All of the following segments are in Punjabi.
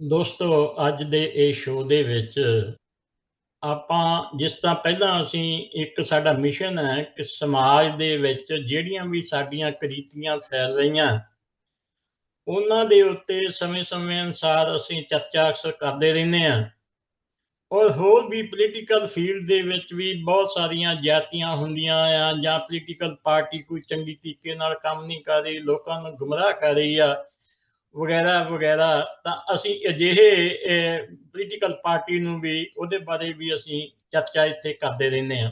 ਦੋਸਤੋ, ਅੱਜ ਦੇ ਇਹ ਸ਼ੋਅ ਦੇ ਵਿੱਚ ਆਪਾਂ ਜਿਸ ਤਰ੍ਹਾਂ ਪਹਿਲਾਂ ਅਸੀਂ ਇੱਕ ਸਾਡਾ ਮਿਸ਼ਨ ਹੈ ਕਿ ਸਮਾਜ ਦੇ ਵਿੱਚ ਜਿਹੜੀਆਂ ਵੀ ਸਾਡੀਆਂ ਕਰੀਤੀਆਂ ਫੈਲ ਰਹੀਆਂ, ਉਹਨਾਂ ਦੇ ਉੱਤੇ ਸਮੇਂ-ਸਮੇਂ ਅਨੁਸਾਰ ਅਸੀਂ ਚਰਚਾ ਅਕਸਰ ਕਰਦੇ ਰਹਿੰਦੇ ਹਾਂ। ਔਰ ਹੋਰ ਵੀ ਪੋਲੀਟੀਕਲ ਫੀਲਡ ਦੇ ਵਿੱਚ ਵੀ ਬਹੁਤ ਸਾਰੀਆਂ ਜਾਤੀਆਂ ਹੁੰਦੀਆਂ ਆ ਜਾਂ ਪੋਲੀਟੀਕਲ ਪਾਰਟੀ ਕੋਈ ਚੰਗੀ ਤਰੀਕੇ ਨਾਲ ਕੰਮ ਨਹੀਂ ਕਰ ਰਹੀ, ਲੋਕਾਂ ਨੂੰ ਗੁੰਮਰਾਹ ਕਰ ਰਹੀ ਆ ਵਗੈਰਾ ਵਗੈਰਾ, ਤਾਂ ਅਸੀਂ ਅਜਿਹੇ ਪੋਲੀਟੀਕਲ ਪਾਰਟੀ ਨੂੰ ਵੀ ਉਹਦੇ ਬਾਰੇ ਵੀ ਅਸੀਂ ਚਰਚਾ ਇੱਥੇ ਕਰਦੇ ਰਹਿੰਦੇ ਹਾਂ।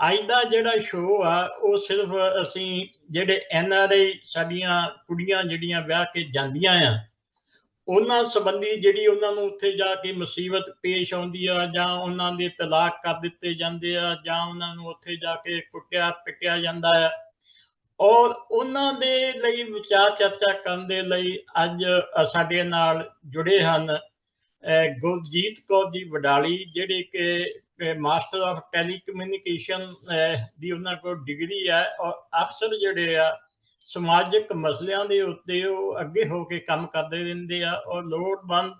ਅੱਜ ਦਾ ਜਿਹੜਾ ਸ਼ੋਅ ਆ, ਉਹ ਸਿਰਫ ਅਸੀਂ ਜਿਹੜੇ ਐਨ ਆਰ ਆਈ ਸਾਡੀਆਂ ਕੁੜੀਆਂ ਜਿਹੜੀਆਂ ਵਿਆਹ ਕੇ ਜਾਂਦੀਆਂ ਆ, ਉਹਨਾਂ ਸੰਬੰਧੀ ਜਿਹੜੀ ਉਹਨਾਂ ਨੂੰ ਉੱਥੇ ਜਾ ਕੇ ਮੁਸੀਬਤ ਪੇਸ਼ ਆਉਂਦੀ ਆ, ਜਾਂ ਉਹਨਾਂ ਦੇ ਤਲਾਕ ਕਰ ਦਿੱਤੇ ਜਾਂਦੇ ਆ, ਜਾਂ ਉਹਨਾਂ ਨੂੰ ਉੱਥੇ ਜਾ ਕੇ ਕੁੱਟਿਆ, ਪਿੱਟਿਆ ਜਾਂਦਾ ਆ ਔਰ ਉਹਨਾਂ ਦੇ ਲਈ ਵਿਚਾਰ ਚਰਚਾ ਕਰਨ ਦੇ ਲਈ ਅੱਜ ਸਾਡੇ ਨਾਲ ਜੁੜੇ ਹਨ ਗੁਰਜੀਤ ਕੌਰ ਜੀ ਵਡਾਲੀ, ਜਿਹੜੇ ਕਿ ਮਾਸਟਰ ਆਫ ਟੈਲੀਕਮਿਊਨੀਕੇਸ਼ਨ ਦੀ ਉਹਨਾਂ ਕੋਲ ਡਿਗਰੀ ਹੈ ਔਰ ਅਕਸਰ ਜਿਹੜੇ ਆ, ਸਮਾਜਿਕ ਮਸਲਿਆਂ ਦੇ ਉੱਤੇ ਉਹ ਅੱਗੇ ਹੋ ਕੇ ਕੰਮ ਕਰਦੇ ਰਹਿੰਦੇ ਆ ਔਰ ਲੋੜਵੰਦ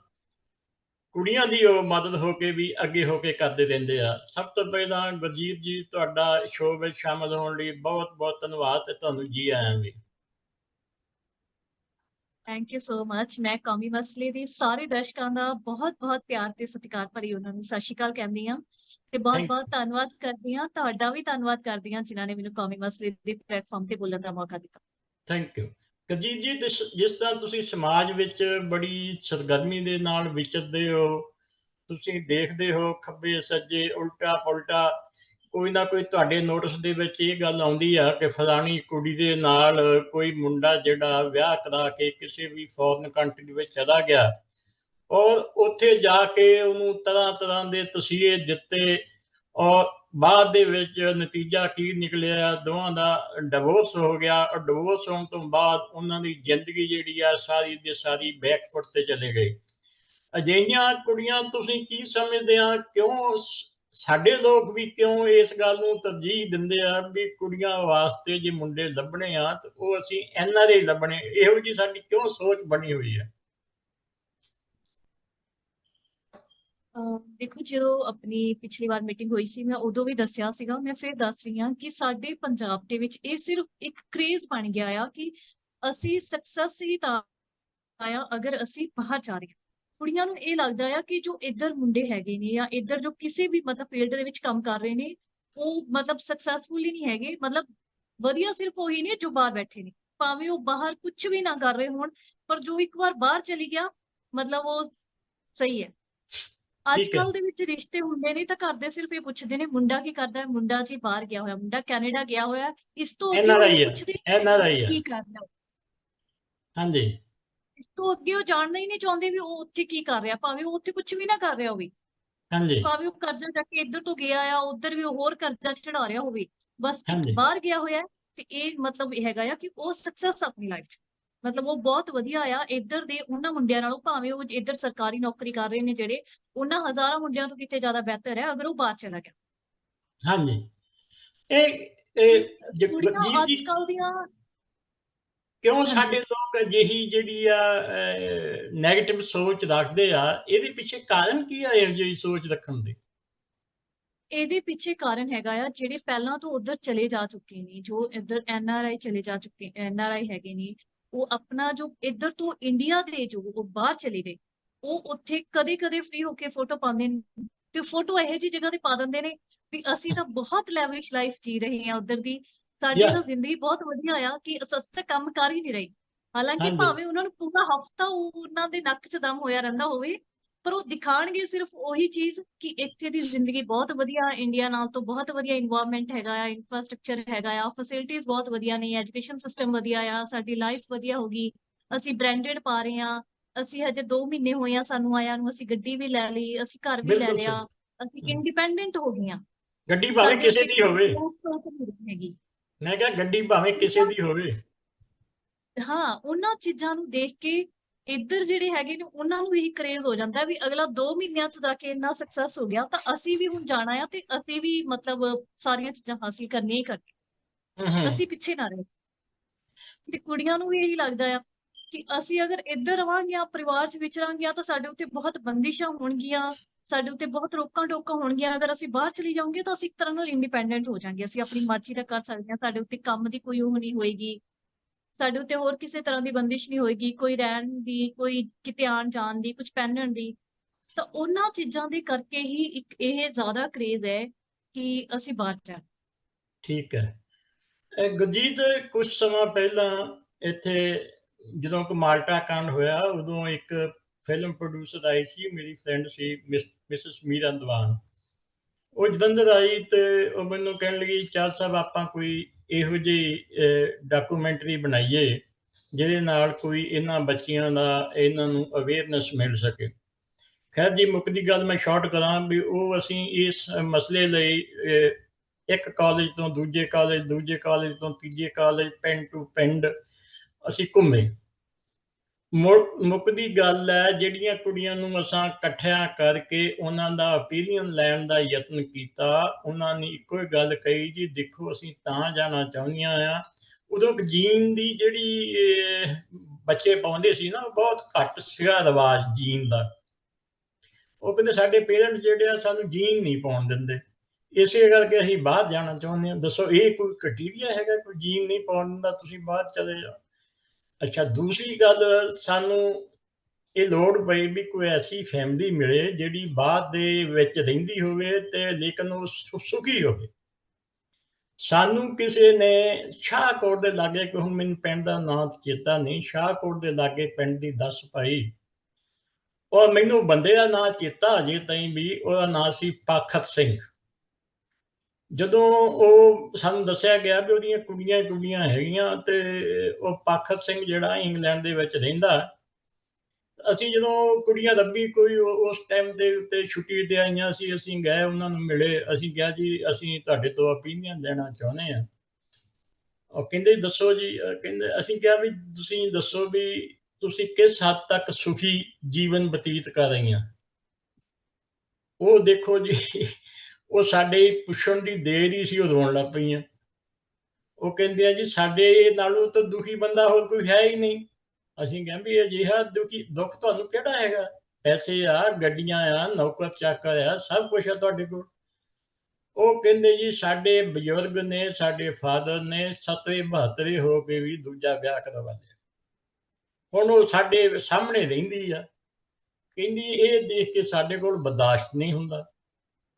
ਕੁੜੀਆਂ ਦੀ ਉਹ ਮਦਦ ਹੋ ਕੇ ਵੀ ਅੱਗੇ ਹੋ ਕੇ ਕਰਦੇ ਰਹਿੰਦੇ ਆ। ਸਭ ਤੋਂ ਪਹਿਲਾਂ ਗੁਰਜੀਤ ਜੀ ਤੁਹਾਡਾ ਸ਼ੋਅ ਵਿੱਚ ਸ਼ਾਮਲ ਹੋਣ ਲਈ ਬਹੁਤ ਬਹੁਤ ਧੰਨਵਾਦ ਤੇ ਤੁਹਾਨੂੰ ਜੀ ਆਇਆਂ ਵੀ। ਥੈਂਕ ਯੂ ਸੋ ਮੱਚ ਮੈਂ ਕੌਮੀ ਮਸਲੇ ਦੀ ਸਾਰੇ ਦਰਸ਼ਕਾਂ ਦਾ ਬਹੁਤ ਬਹੁਤ ਪਿਆਰ ਤੇ ਸਤਿਕਾਰ ਭਰੀ ਉਹਨਾਂ ਨੂੰ ਸਤਿ ਸ਼੍ਰੀ ਅਕਾਲ ਕਹਿੰਦੀ ਆ ਤੇ ਬਹੁਤ ਬਹੁਤ ਧੰਨਵਾਦ ਕਰਦੀ ਆ ਤੁਹਾਡਾ ਵੀ ਧੰਨਵਾਦ ਕਰਦੀ ਆ ਜਿਨ੍ਹਾਂ ਨੇ ਮੈਨੂੰ ਕੌਮੀ ਮਸਲੇ ਦੇ ਪਲੇਟਫਾਰਮ ਤੇ ਬੋਲਣ ਦਾ ਮੌਕਾ ਦਿੱਤਾ। ਥੈਂਕ ਯੂ ਗਜੀਤ ਜੀ ਜਿਸ ਤਰ੍ਹਾਂ ਤੁਸੀਂ ਸਮਾਜ ਵਿੱਚ ਬੜੀ ਸਰਗਰਮੀ ਦੇ ਨਾਲ ਵਿਚਰਦੇ ਹੋ, ਤੁਸੀਂ ਦੇਖਦੇ ਹੋ ਖੱਬੇ ਸੱਜੇ ਉਲਟਾ ਪੁਲਟਾ, ਕੋਈ ਨਾ ਕੋਈ ਤੁਹਾਡੇ ਨੋਟਿਸ ਦੇ ਵਿੱਚ ਇਹ ਗੱਲ ਆਉਂਦੀ ਆ ਕਿ ਫਲਾਣੀ ਕੁੜੀ ਦੇ ਨਾਲ ਕੋਈ ਮੁੰਡਾ ਜਿਹੜਾ ਵਿਆਹ ਕਰਾ ਕੇ ਕਿਸੇ ਵੀ ਫੋਰਨ ਕੰਟਰੀ ਵਿੱਚ ਚਲਾ ਗਿਆ, ਔਰ ਉੱਥੇ ਜਾ ਕੇ ਉਹਨੂੰ ਤਰ੍ਹਾਂ ਤਰ੍ਹਾਂ ਦੇ ਤਸੀਹੇ ਦਿੱਤੇ, ਔਰ ਬਾਅਦ ਦੇ ਵਿੱਚ ਨਤੀਜਾ ਕੀ ਨਿਕਲਿਆ? ਦੋਵਾਂ ਦਾ ਡਿਵੋਰਸ ਹੋ ਗਿਆ। ਔਰ ਡਿਵੋਰਸ ਹੋਣ ਤੋਂ ਬਾਅਦ ਉਹਨਾਂ ਦੀ ਜ਼ਿੰਦਗੀ ਜਿਹੜੀ ਆ, ਸਾਰੀ ਦੀ ਸਾਰੀ ਬੈਕਫੁੱਟ ਤੇ ਚਲੇ ਗਈ ਅਜਿਹੀਆਂ ਕੁੜੀਆਂ ਤੁਸੀਂ ਕੀ ਸਮਝਦੇ ਆ? ਕਿਉਂ ਸਾਡੇ ਲੋਕ ਵੀ ਕਿਉਂ ਇਸ ਗੱਲ ਨੂੰ ਤਰਜੀਹ ਦਿੰਦੇ ਆ ਵੀ ਕੁੜੀਆਂ ਵਾਸਤੇ ਜੇ ਮੁੰਡੇ ਲੱਭਣੇ ਆ, ਤਾਂ ਉਹ ਅਸੀਂ ਐਨਆਰ ਆਈ ਲੱਭਣੇ। ਇਹੋ ਜੀ ਸਾਡੀ ਕਿਉਂ ਸੋਚ ਬਣੀ ਹੋਈ ਹੈ ਦੇਖੋ ਜਦੋਂ ਆਪਣੀ ਪਿਛਲੀ ਵਾਰ ਮੀਟਿੰਗ ਹੋਈ ਸੀ, ਮੈਂ ਉਦੋਂ ਵੀ ਦੱਸਿਆ ਸੀਗਾ, ਮੈਂ ਫਿਰ ਦੱਸ ਰਹੀ ਹਾਂ ਕਿ ਸਾਡੇ ਪੰਜਾਬ ਦੇ ਵਿੱਚ ਇਹ ਸਿਰਫ ਇੱਕ ਕਰੇਜ ਬਣ ਗਿਆ ਆ ਕਿ ਅਸੀਂ ਸਕਸੈਸ ਹੀ ਤਾਂ ਆਇਆ ਅਗਰ ਅਸੀਂ ਬਾਹਰ ਜਾ ਰਹੇ ਹਾਂ। ਕੁੜੀਆਂ ਨੂੰ ਇਹ ਲੱਗਦਾ ਆ ਕਿ ਜੋ ਇੱਧਰ ਮੁੰਡੇ ਹੈਗੇ ਨੇ ਜਾਂ ਇੱਧਰ ਜੋ ਕਿਸੇ ਵੀ ਮਤਲਬ ਫੀਲਡ ਦੇ ਵਿੱਚ ਕੰਮ ਕਰ ਰਹੇ ਨੇ, ਉਹ ਮਤਲਬ ਸਕਸੈਸਫੁਲ ਹੀ ਨਹੀਂ ਹੈਗੇ, ਮਤਲਬ ਵਧੀਆ ਸਿਰਫ ਉਹੀ ਨੇ ਜੋ ਬਾਹਰ ਬੈਠੇ ਨੇ। ਭਾਵੇਂ ਉਹ ਬਾਹਰ ਕੁਝ ਵੀ ਨਾ ਕਰ ਰਹੇ ਹੋਣ, ਪਰ ਜੋ ਇੱਕ ਵਾਰ ਬਾਹਰ ਚਲੀ ਗਿਆ, ਮਤਲਬ ਉਹ ਸਹੀ ਹੈ। ਅੱਜ ਕੱਲ ਦੇ ਵਿੱਚ ਰਿਸ਼ਤੇ ਹੁੰਦੇ ਨੇ ਤਾਂ ਘਰ ਦੇ ਸਿਰਫ ਇਹ ਪੁੱਛਦੇ ਨੇ ਮੁੰਡਾ ਕੀ ਕਰਦਾ ਹੈ? ਮੁੰਡਾ ਜੀ ਬਾਹਰ ਗਿਆ ਹੋਇਆ ਮੁੰਡਾ ਕੈਨੇਡਾ ਗਿਆ ਹੋਇਆ। ਇਸ ਤੋਂ ਅੱਗੇ ਪੁੱਛਦੇ ਕੀ ਕਰਦਾ ਹਾਂਜੀ। ਇਸ ਤੋਂ ਅੱਗੇ ਉਹ ਜਾਣਨਾ ਹੀ ਨਹੀਂ ਚਾਹੁੰਦੇ ਵੀ ਉਹ ਉੱਥੇ ਕੀ ਕਰ ਰਿਹਾ ਭਾਵੇਂ ਉਹ ਉੱਥੇ ਕੁਝ ਵੀ ਨਾ ਕਰ ਰਿਹਾ ਹੋਵੇ। ਹਾਂਜੀ। ਭਾਵੇਂ ਉਹ ਕਰਜ਼ਾ ਚੱਕ ਕੇ ਇੱਧਰ ਤੋਂ ਗਿਆ ਆ ਉੱਧਰ ਵੀ ਉਹ ਹੋਰ ਕਰਜ਼ਾ ਚੜਾ ਰਿਹਾ ਹੋਵੇ। ਬਸ ਬਾਹਰ ਗਿਆ ਹੋਇਆ ਤੇ ਇਹ ਮਤਲਬ ਇਹ ਹੈਗਾ ਆ ਕਿ ਉਹ ਸਕਸੈਸ ਆਪਣੀ ਲਾਈਫ 'ਚ ਮਤਲਬ ਉਹ ਬਹੁਤ ਵਧੀਆ ਆ ਇੱਧਰ ਦੇ ਉਹਨਾਂ ਮੁੰਡਿਆਂ ਨਾਲੋਂ ਭਾਵੇਂ ਉਹ ਇੱਧਰ ਸਰਕਾਰੀ ਨੌਕਰੀ ਕਰ ਰਹੇ ਨੇ ਜਿਹੜੇ ਉਹਨਾਂ ਹਜ਼ਾਰਾਂ ਮੁੰਡਿਆਂ ਤੋਂ ਕਿਤੇ ਜ਼ਿਆਦਾ ਬਿਹਤਰ ਹੈ ਅਗਰ ਉਹ ਬਾਹਰ ਚਲਾ ਗਿਆ। ਹਾਂਜੀ। ਇਹ ਇਹ ਅੱਜ ਕੱਲ ਦੀਆਂ ਕਿਉਂ ਸਾਡੇ ਲੋਕ ਅਜਿਹੀ ਜਿਹੜੀ ਆ 네ਗੇਟਿਵ ਸੋਚ ਰੱਖਦੇ ਆ ਇਹਦੇ ਪਿੱਛੇ ਕਾਰਨ ਕੀ ਆ ਇਹੋ ਜਿਹੀ ਸੋਚ ਰੱਖਣ ਦੇ? ਇਹਦੇ ਪਿੱਛੇ ਕਾਰਨ ਹੈਗਾ ਆ ਜਿਹੜੇ ਪਹਿਲਾਂ ਤੋਂ ਉਧਰ ਚਲੇ ਜਾ ਚੁੱਕੇ ਨੇ ਜੋ ਇੱਧਰ ਐਨ ਆਰ ਆਈ ਚਲੇ ਜਾ ਚੁੱਕੇ ਐਨ ਆਰ ਆਈ ਹੈਗੇ ਨੇ ਉਹ ਆਪਣਾ ਜੋ ਇੱਧਰ ਤੋਂ ਇੰਡੀਆ ਦੇ ਜੋ ਉਹ ਬਾਹਰ ਚਲੇ ਗਏ ਉਹ ਉੱਥੇ ਕਦੇ-ਕਦੇ ਫ੍ਰੀ ਹੋ ਕੇ ਫੋਟੋ ਪਾਉਂਦੇ ਨੇ ਤੇ ਫੋਟੋ ਇਹੋ ਜੀ ਜਗ੍ਹਾ ਤੇ ਪਾ ਦਿੰਦੇ ਨੇ ਵੀ ਅਸੀਂ ਤਾਂ ਬਹੁਤ ਲੈਵਿਸ਼ ਲਾਈਫ ਜੀ ਰਹੇ ਹਾਂ ਉਧਰ ਦੀ। ਸਾਡੀ ਤਾਂ ਜ਼ਿੰਦਗੀ ਬਹੁਤ ਵਧੀਆ ਆ ਕਿ ਸਸਤਾ ਕੰਮ ਕਰ ਹੀ ਨਹੀਂ ਰਹੀ। ਹਾਲਾਂਕਿ ਭਾਵੇਂ ਉਹਨਾਂ ਨੂੰ ਪੂਰਾ ਹਫਤਾ ਉਹਨਾਂ ਦੇ ਨੱਕ 'ਚ ਦਮ ਹੋਇਆ ਰਹਿੰਦਾ ਹੋਵੇ ਪਰ ਉਹ ਦਿਖਾਣਗੇ ਸਿਰਫ ਉਹੀ ਚੀਜ਼ ਕਿ ਇੱਥੇ ਦੀ ਜ਼ਿੰਦਗੀ ਬਹੁਤ ਵਧੀਆ ਇੰਡੀਆ ਨਾਲ ਤੋਂ ਬਹੁਤ ਵਧੀਆ এনवायरमेंट ਹੈਗਾ ਆ ਇਨਫਰਾਸਟ੍ਰਕਚਰ ਹੈਗਾ ਆ ਫੈਸਿਲਿਟੀਆਂ ਬਹੁਤ ਵਧੀਆ ਨੇ ਐਜੂਕੇਸ਼ਨ ਸਿਸਟਮ ਵਧੀਆ ਆ ਸਾਡੀ ਲਾਈਫ ਵਧੀਆ ਹੋਗੀ ਅਸੀਂ ਬ੍ਰਾਂਡਡ ਪਾ ਰਹੇ ਆ ਅਸੀਂ ਹਜੇ 2 ਮਹੀਨੇ ਹੋਏ ਆ ਸਾਨੂੰ ਆਇਆ ਨੂੰ ਅਸੀਂ ਗੱਡੀ ਵੀ ਲੈ ਲਈ ਅਸੀਂ ਘਰ ਵੀ ਲੈ ਲਿਆ ਅਸੀਂ ਇੰਡੀਪੈਂਡੈਂਟ ਹੋ ਗਈਆਂ। ਗੱਡੀ ਭਾਵੇਂ ਕਿਸੇ ਦੀ ਹੋਵੇ। ਮੈਂ ਕਿਹਾ ਗੱਡੀ ਭਾਵੇਂ ਕਿਸੇ ਦੀ ਹੋਵੇ। ਹਾਂ ਉਹਨਾਂ ਚੀਜ਼ਾਂ ਨੂੰ ਦੇਖ ਕੇ ਇੱਧਰ ਜਿਹੜੇ ਹੈਗੇ ਨੇ ਉਹਨਾਂ ਨੂੰ ਇਹੀ ਕਰੇਜ਼ ਹੋ ਜਾਂਦਾ ਵੀ ਅਗਲਾ 2 ਮਹੀਨਿਆਂ ਚ ਜਾ ਕੇ ਇੰਨਾ ਸਕਸੈਸ ਹੋ ਗਿਆ ਤਾਂ ਅਸੀਂ ਵੀ ਹੁਣ ਜਾਣਾ ਆ ਤੇ ਅਸੀਂ ਵੀ ਮਤਲਬ ਸਾਰੀਆਂ ਚੀਜ਼ਾਂ ਹਾਸਿਲ ਕਰਨੀਆਂ ਹੀ ਕਰਨੀਆਂ। ਅਸੀਂ ਪਿੱਛੇ ਨਾ ਰਹੇ। ਤੇ ਕੁੜੀਆਂ ਨੂੰ ਵੀ ਇਹੀ ਲੱਗਦਾ ਆ ਕਿ ਅਸੀਂ ਅਗਰ ਇੱਧਰ ਰਵਾਂਗੀਆਂ ਪਰਿਵਾਰ 'ਚ ਵਿਚਰਾਂਗੀਆਂ ਤਾਂ ਸਾਡੇ ਉੱਤੇ ਬਹੁਤ ਬੰਦਿਸ਼ਾਂ ਹੋਣਗੀਆਂ ਸਾਡੇ ਉੱਤੇ ਬਹੁਤ ਰੋਕਾਂ ਟੋਕਾਂ ਹੋਣਗੀਆਂ ਅਗਰ ਅਸੀਂ ਬਾਹਰ ਚਲੀ ਜਾਵਾਂਗੇ ਤਾਂ ਅਸੀਂ ਇੱਕ ਤਰ੍ਹਾਂ ਨਾਲ ਇੰਡੀਪੈਂਡੈਂਟ ਹੋ ਜਾਾਂਗੇ ਅਸੀਂ ਆਪਣੀ ਮਰਜ਼ੀ ਦਾ ਕਰ ਸਕਦੇ ਹਾਂ ਸਾਡੇ ਉੱਤੇ ਕੰਮ ਦੀ ਕੋਈ ਉਹ ਨਹੀਂ ਹੋਏਗੀ। ਸਾਡੇ ਉੱਤੇ ਹੋਰ ਕਿਸੇ ਤਰ੍ਹਾਂ ਦੀ ਬੰਦਿਸ਼ ਨਹੀਂ ਹੋਏਗੀ, ਕੋਈ ਰਹਿਣ ਦੀ, ਕੋਈ ਕਿਤੇ ਆਣ ਜਾਣ ਦੀ ਕੁਝ ਪਹਿਨਣ ਦੀ। ਤਾਂ ਉਹਨਾਂ ਚੀਜ਼ਾਂ ਦੇ ਕਰਕੇ ਹੀ ਇੱਕ ਇਹ ਜ਼ਿਆਦਾ ਕਰੇਜ਼ ਹੈ ਕਿ ਅਸੀਂ ਬਾਹਰ ਜਾਣ। ਠੀਕ ਹੈ। ਗੁਰਜੀਤ ਕੁਝ ਸਮਾਂ ਪਹਿਲਾਂ ਇੱਥੇ ਜਦੋਂ ਕਿ ਮਾਲਟਾ ਕਾਂਡ ਹੋਇਆ, ਉਦੋਂ ਇੱਕ ਫਿਲਮ ਪ੍ਰੋਡਿਊਸਰ ਆਈ ਸੀ, ਮੇਰੀ ਫਰੈਂਡ ਸੀ ਮਿਸਸ ਮੀਰਾ ਦਵਾਨ ਉਹ ਜਲੰਧਰ ਆਈ ਤੇ ਉਹ ਮੈਨੂੰ ਕਹਿਣ ਲੱਗੀ, ਚਾਲ ਸਾਹਿਬ ਆਪਾਂ ਕੋਈ ਇਹੋ ਜਿਹੀ ਡਾਕੂਮੈਂਟਰੀ ਬਣਾਈਏ ਜਿਹਦੇ ਨਾਲ ਕੋਈ ਇਹਨਾਂ ਬੱਚਿਆਂ ਦਾ ਇਹਨਾਂ ਨੂੰ ਅਵੇਅਰਨੈਸ ਮਿਲ ਸਕੇ। ਖੈਰ ਜੀ ਮੁੱਕਦੀ ਗੱਲ ਮੈਂ ਸ਼ਾਰਟ ਕਰਾਂ ਵੀ ਉਹ ਅਸੀਂ ਇਸ ਮਸਲੇ ਲਈ ਇੱਕ ਕਾਲਜ ਤੋਂ ਦੂਜੇ ਕਾਲਜ ਦੂਜੇ ਕਾਲਜ ਤੋਂ ਤੀਜੇ ਕਾਲਜ ਪਿੰਡ ਟੂ ਪਿੰਡ ਅਸੀਂ ਘੁੰਮੇ। ਮੁੱਕਦੀ ਗੱਲ ਹੈ, ਜਿਹੜੀਆਂ ਕੁੜੀਆਂ ਨੂੰ ਅਸਾਂ ਇਕੱਠਿਆਂ ਕਰਕੇ ਉਹਨਾਂ ਦਾ ਓਪੀਨੀਅਨ ਲੈਣ ਦਾ ਯਤਨ ਕੀਤਾ, ਉਹਨਾਂ ਨੇ ਇੱਕੋ ਹੀ ਗੱਲ ਕਹੀ ਜੀ, ਦੇਖੋ ਅਸੀਂ ਤਾਂ ਜਾਣਾ ਚਾਹੁੰਦੀਆਂ ਆ। ਉਦੋਂ ਕਿ ਜੀਨ ਦੀ ਜਿਹੜੀ ਬੱਚੇ ਪਾਉਂਦੇ ਸੀ ਨਾ ਉਹ ਬਹੁਤ ਘੱਟ ਸੀਗਾ ਰਿਵਾਜ ਜੀਨ ਦਾ। ਉਹ ਕਹਿੰਦੇ ਸਾਡੇ ਪੇਰੈਂਟਸ ਜਿਹੜੇ ਆ, ਸਾਨੂੰ ਜੀਨ ਨਹੀਂ ਪਾਉਣ ਦਿੰਦੇ। ਇਸੇ ਕਰਕੇ ਅਸੀਂ ਬਾਹਰ ਜਾਣਾ ਚਾਹੁੰਦੇ ਹਾਂ ਦੱਸੋ, ਇਹ ਕੋਈ ਕ੍ਰਾਈਟੇਰੀਆ ਹੈਗਾ ਕੋਈ ਜੀਨ ਨਹੀਂ ਪਾਉਣ ਦਿੰਦਾ, ਤੁਸੀਂ ਬਾਹਰ ਚਲੇ ਜਾਓ। ਅੱਛਾ, ਦੂਸਰੀ ਗੱਲ ਸਾਨੂੰ ਇਹ ਲੋੜ ਪਈ ਵੀ ਕੋਈ ਐਸੀ ਫੈਮਿਲੀ ਮਿਲੇ ਜਿਹੜੀ ਬਾਅਦ ਦੇ ਵਿੱਚ ਰਹਿੰਦੀ ਹੋਵੇ ਤੇ ਲੇਕਿਨ ਉਹ ਸੁ- ਸੁਖੀ ਹੋਵੇ। ਸਾਨੂੰ ਕਿਸੇ ਨੇ ਸ਼ਾਹਕੋਟ ਦੇ ਲਾਗੇ ਕਿ ਹੁਣ ਮੈਨੂੰ ਪਿੰਡ ਦਾ ਨਾਂ ਚੇਤਾ ਨਹੀਂ ਸ਼ਾਹਕੋਟ ਦੇ ਲਾਗੇ ਪਿੰਡ ਦੀ ਦੱਸ ਪਾਈ ਔਰ ਮੈਨੂੰ ਬੰਦੇ ਦਾ ਨਾਂ ਚੇਤਾ ਅਜੇ ਤਾਈਂ ਵੀ ਉਹਦਾ ਨਾਂ ਸੀ ਪਾਖਤ ਸਿੰਘ। ਜਦੋਂ ਉਹ ਸਾਨੂੰ ਦੱਸਿਆ ਗਿਆ ਵੀ ਉਹਦੀਆਂ ਕੁੜੀਆਂ ਕੁੜੀਆਂ ਹੈਗੀਆਂ ਤੇ ਉਹ ਪਾਖਤ ਸਿੰਘ ਜਿਹੜਾ ਇੰਗਲੈਂਡ ਦੇ ਵਿੱਚ ਰਹਿੰਦਾ, ਅਸੀਂ ਜਦੋਂ ਕੁੜੀਆਂ ਲੱਭੀ, ਕੋਈ ਉਸ ਟਾਈਮ ਦੇ ਉੱਤੇ ਛੁੱਟੀ ਤੇ ਆਈਆਂ ਸੀ, ਅਸੀਂ ਗਏ, ਉਹਨਾਂ ਨੂੰ ਮਿਲੇ, ਅਸੀਂ ਕਿਹਾ ਜੀ, ਅਸੀਂ ਤੁਹਾਡੇ ਤੋਂ opinion ਲੈਣਾ ਚਾਹੁੰਦੇ ਆ ਉਹ ਕਹਿੰਦੇ, ਦੱਸੋ ਜੀ ਕਹਿੰਦੇ, ਅਸੀਂ ਕਿਹਾ ਵੀ ਤੁਸੀਂ ਦੱਸੋ ਵੀ ਤੁਸੀਂ ਕਿਸ ਹੱਦ ਤੱਕ ਸੁਖੀ ਜੀਵਨ ਬਤੀਤ ਕਰ ਰਹੀਆਂ। ਉਹ ਦੇਖੋ ਜੀ ਉਹ ਸਾਡੇ ਪੁੱਛਣ ਦੀ ਦੇਰ ਹੀ ਸੀ, ਉਹ ਰੋਣ ਲੱਗ ਪਈਆਂ। ਉਹ ਕਹਿੰਦੇ ਆ ਜੀ, ਸਾਡੇ ਨਾਲੋਂ ਤਾਂ ਦੁਖੀ ਬੰਦਾ ਹੋਰ ਕੋਈ ਹੈ ਹੀ ਨਹੀਂ। ਅਸੀਂ ਕਹਿੰਦੇ ਵੀ ਅਜਿਹਾ ਦੁਖੀ, ਦੁੱਖ ਤੁਹਾਨੂੰ ਕਿਹੜਾ ਹੈਗਾ? ਪੈਸੇ ਆ, ਗੱਡੀਆਂ ਆ, ਨੌਕਰ ਚਾਕਰ ਆ, ਸਭ ਕੁਝ ਆ ਤੁਹਾਡੇ ਕੋਲ। ਉਹ ਕਹਿੰਦੇ ਜੀ, ਸਾਡੇ ਬਜ਼ੁਰਗ ਨੇ, ਸਾਡੇ ਫਾਦਰ ਨੇ 70 72 ਹੋ ਕੇ ਵੀ ਦੂਜਾ ਵਿਆਹ ਕਰਵਾ ਲਿਆ। ਹੁਣ ਉਹ ਸਾਡੇ ਸਾਹਮਣੇ ਰਹਿੰਦੀ ਆ। ਕਹਿੰਦੀ ਇਹ ਦੇਖ ਕੇ ਸਾਡੇ ਕੋਲ ਬਰਦਾਸ਼ਤ ਨਹੀਂ ਹੁੰਦਾ।